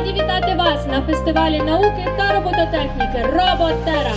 раді вітати вас на фестивалі науки та робототехніки Роботера.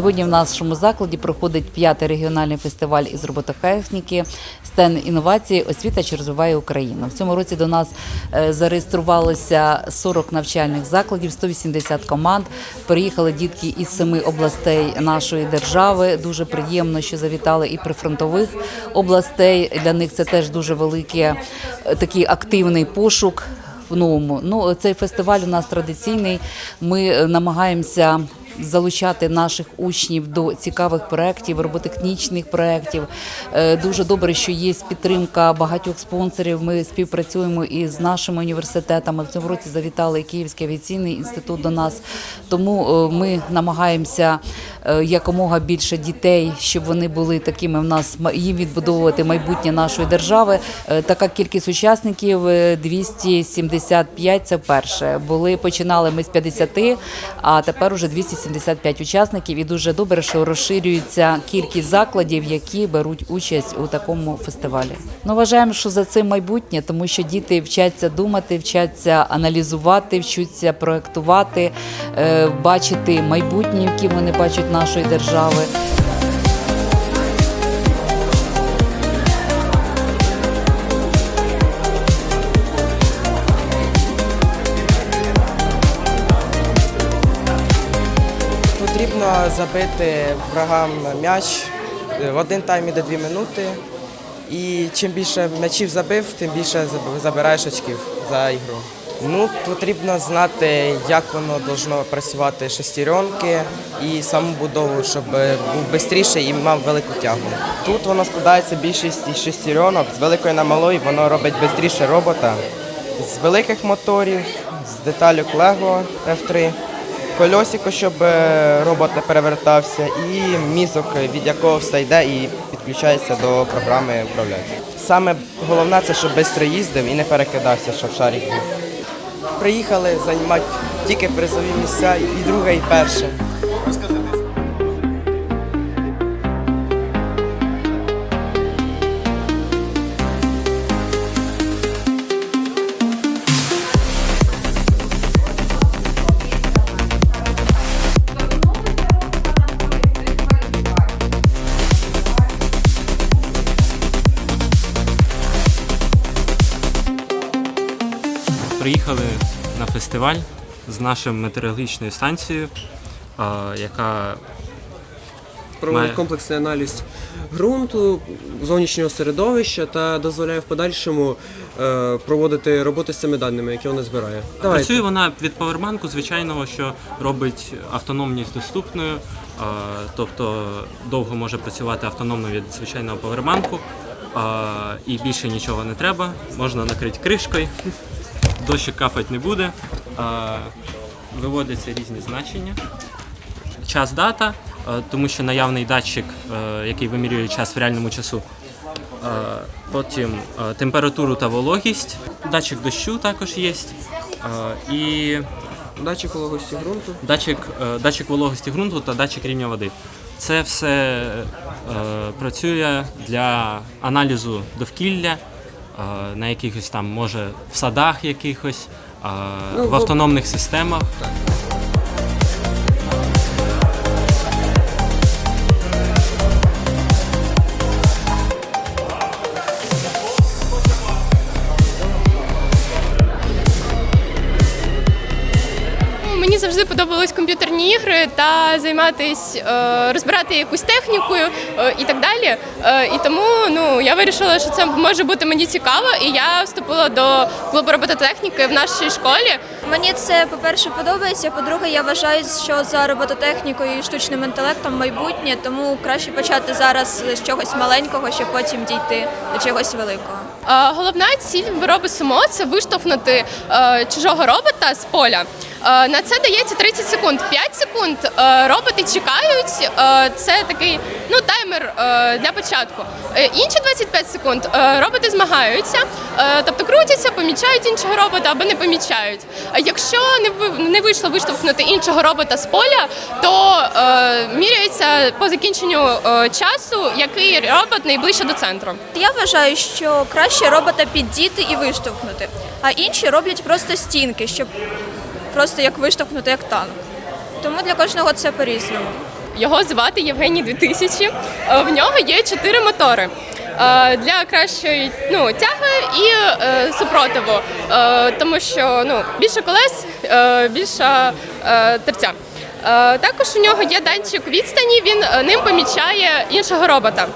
Сьогодні в нашому закладі проходить п'ятий регіональний фестиваль із робототехніки стен інновації освіта, що розвиває Україну. В цьому році до нас е, зареєструвалося 40 навчальних закладів, 180 команд. Приїхали дітки із семи областей нашої держави. Дуже приємно, що завітали і прифронтових областей. Для них це теж дуже великий е, такий активний пошук в новому. Ну цей фестиваль у нас традиційний. Ми е, намагаємося. Залучати наших учнів до цікавих проєктів, роботехнічних проєктів. Е, Дуже добре, що є підтримка багатьох спонсорів. Ми співпрацюємо із нашими університетами. В цьому році завітали Київський авіаційний інститут до нас. Тому е, ми намагаємося е, якомога більше дітей, щоб вони були такими в нас їм відбудовувати майбутнє нашої держави. Така кількість учасників е, 275 – Це вперше. Були починали ми з 50, а тепер уже 275 учасників. І дуже добре, що розширюється кількість закладів, які беруть участь у такому фестивалі. Ну вважаємо, що за цим майбутнє, тому що діти вчаться думати, вчаться аналізувати, вчаться проектувати, е, бачити майбутнє, яке вони бачать нашої держави. Потрібно забити врагам м'яч е, в один тайм іде дві минути. І чим більше м'ячів забив, тим більше забираєш очків за ігру. Ну, потрібно знати, як воно должно працювати шестеренки і саму будову, щоб був швидший і мав велику тягу. Тут воно складається більшість із шестеренок, з великої на малої воно робить швидше робота. З великих моторів, з деталюк Lego F3 кольосико, щоб робот не перевертався, і мізок, від якого все йде і підключається до програми управляючої. Саме головне це, щоб швидко їздив і не перекидався, щоб шарик був. Приїхали займати тільки призові місця, і друге, і перше. Приїхали на фестиваль з нашою метеорологічною станцією, яка проводить комплексний аналіз ґрунту, зовнішнього середовища та дозволяє в подальшому е, проводити роботи з цими даними, які вона збирає. Давайте. працює вона від павербанку звичайного, що робить автономність доступною, тобто довго може працювати автономно від звичайного павербанку, а, і більше нічого не треба. Можна накрити кришкою, дощик капати не буде. а, Виводяться різні значення. час дата, е, тому що наявний датчик, е, який вимірює час в реальному часу. Е, Потім е, температуру та вологість. Датчик дощу також є. Е, І Датчик вологості ґрунту. датчик, е, датчик вологості ґрунту та датчик рівня води. Це все е, працює для аналізу довкілля, е, на якихось там, може, в садах якихось, Ну, в в- автономних системах. Мені завжди подобались комп'ютерні ігри та займатися, е, розбирати якусь техніку е, і так далі. Е, і тому ну, я вирішила, що це може бути мені цікаво, і я вступила до клубу робототехніки в нашій школі. Мені це, по-перше, подобається. По-друге, я вважаю, що за робототехнікою і штучним інтелектом майбутнє, тому краще почати зараз з чогось маленького, щоб потім дійти до чогось великого. Головна ціль виробу СМО це виштовхнути чужого робота з поля. Е, На це дається 30 секунд. 5 секунд е, роботи чекають. е, Це такий ну таймер для початку. Інші 25 секунд роботи змагаються, тобто крутяться, помічають іншого робота або не помічають. Якщо не ви- не вийшло виштовхнути іншого робота з поля, то міряється по закінченню часу, який робот найближче до центру. Я вважаю, що краще робота піддіти і виштовхнути, а інші роблять просто стінки, щоб просто як виштовхнути як танк. Тому для кожного це по-різному. Його звати Євгеній 2000. Е, В нього є чотири мотори. е, Для кращої ну, тяги і е, супротиву, Е, тому що ну, більше колес, е, більша е, терця. Е, також у нього є датчик відстані, він е, ним помічає іншого робота.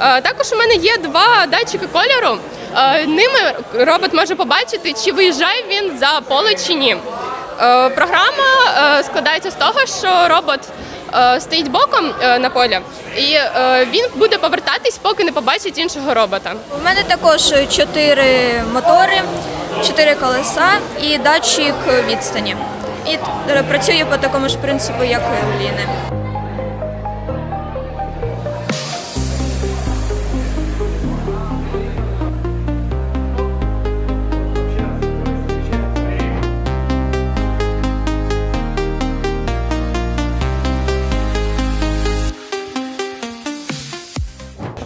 Е, також у мене є два датчики кольору. Е, ними робот може побачити, чи виїжджає він за поле чи ні. Е, Програма е, складається з того, що робот е, стоїть боком на полі, і він буде повертатись, поки не побачить іншого робота. У мене також чотири мотори, чотири колеса і датчик відстані. І працює по такому ж принципу, як і у Ліни.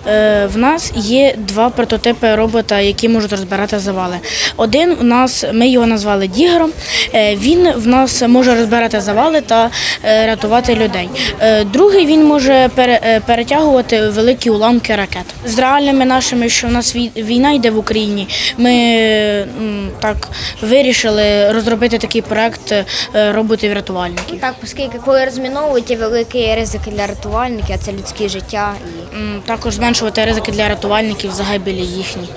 В нас є два прототипи робота, які можуть розбирати завали. Один у нас ми його назвали Дігером. Е, Він в нас може розбирати завали та е, рятувати людей. Е, Другий він може пере- е, перетягувати великі уламки ракет. З реальними нашими, що в нас війна йде в Україні. Ми так вирішили розробити такий проект е, роботів-рятувальників. Так, оскільки коли розміновують є великий ризик для рятувальників, а це людське життя і Також зменшувати ризики для рятувальників загибелі їхні.